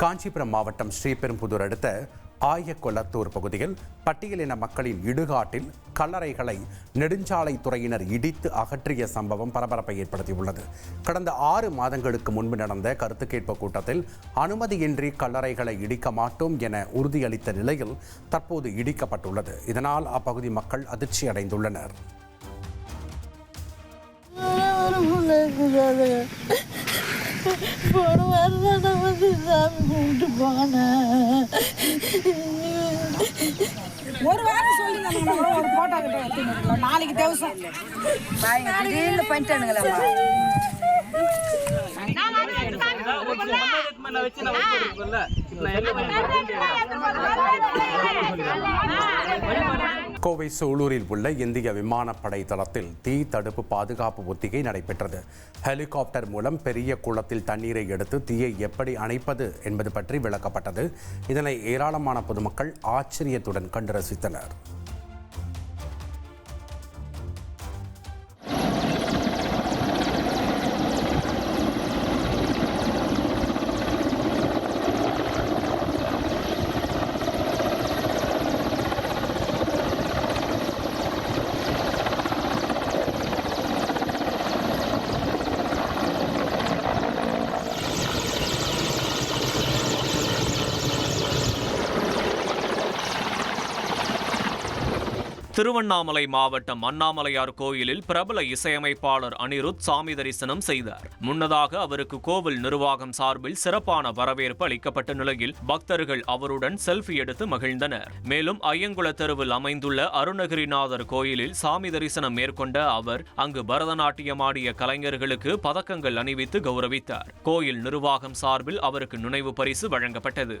காஞ்சிபுரம் மாவட்டம் ஸ்ரீபெரும்புதூர் அடுத்த ஆயக்கொளத்தூர் பகுதியில் பட்டியலின மக்களின் இடுகாட்டில் கல்லறைகளை நெடுஞ்சாலைத்துறையினர் இடித்து அகற்றிய சம்பவம் பரபரப்பை ஏற்படுத்தியுள்ளது. கடந்த ஆறு மாதங்களுக்கு முன்பு நடந்த கருத்து கேட்பு கூட்டத்தில் அனுமதியின்றி கல்லறைகளை இடிக்க மாட்டோம் என உறுதியளித்த நிலையில் தற்போது இடிக்கப்பட்டுள்ளது. இதனால் அப்பகுதி மக்கள் அதிர்ச்சி அடைந்துள்ளனர். போன வாரம் நான் வந்து சாமி கும்பிட்டு போனேன். ஒரு வாரம் சொல்லி நம்ம ஒரு போட்டோ கிட்ட எடுத்துன்னு நாளைக்கு தேவசம். திடீர்னு பண்ணிட்டானுங்களா கோவை சூலூரில் உள்ள இந்திய விமானப்படை தளத்தில் தீ தடுப்பு பாதுகாப்பு ஒத்திகை நடைபெற்றது. ஹெலிகாப்டர் மூலம் பெரிய குளத்தில் தண்ணீரை எடுத்து தீயை எப்படி அணைப்பது என்பது பற்றி விளக்கப்பட்டது. இதனை ஏராளமான பொதுமக்கள் ஆச்சரியத்துடன் கண்டு ரசித்தனர். திருவண்ணாமலை மாவட்டம் அண்ணாமலையார் கோயிலில் பிரபல இசையமைப்பாளர் அனிருத் சாமி தரிசனம் செய்தார். முன்னதாக அவருக்கு கோவில் நிர்வாகம் சார்பில் சிறப்பான வரவேற்பு அளிக்கப்பட்ட நிலையில் பக்தர்கள் அவருடன் செல்ஃபி எடுத்து மகிழ்ந்தனர். மேலும் ஐயங்குள தெருவில் அமைந்துள்ள அருணகிரிநாதர் கோயிலில் சாமி தரிசனம் மேற்கொண்ட அவர் அங்கு பரதநாட்டியம் ஆடிய கலைஞர்களுக்கு பதக்கங்கள் அணிவித்து கௌரவித்தார். கோயில் நிர்வாகம் சார்பில் அவருக்கு நினைவு பரிசு வழங்கப்பட்டது.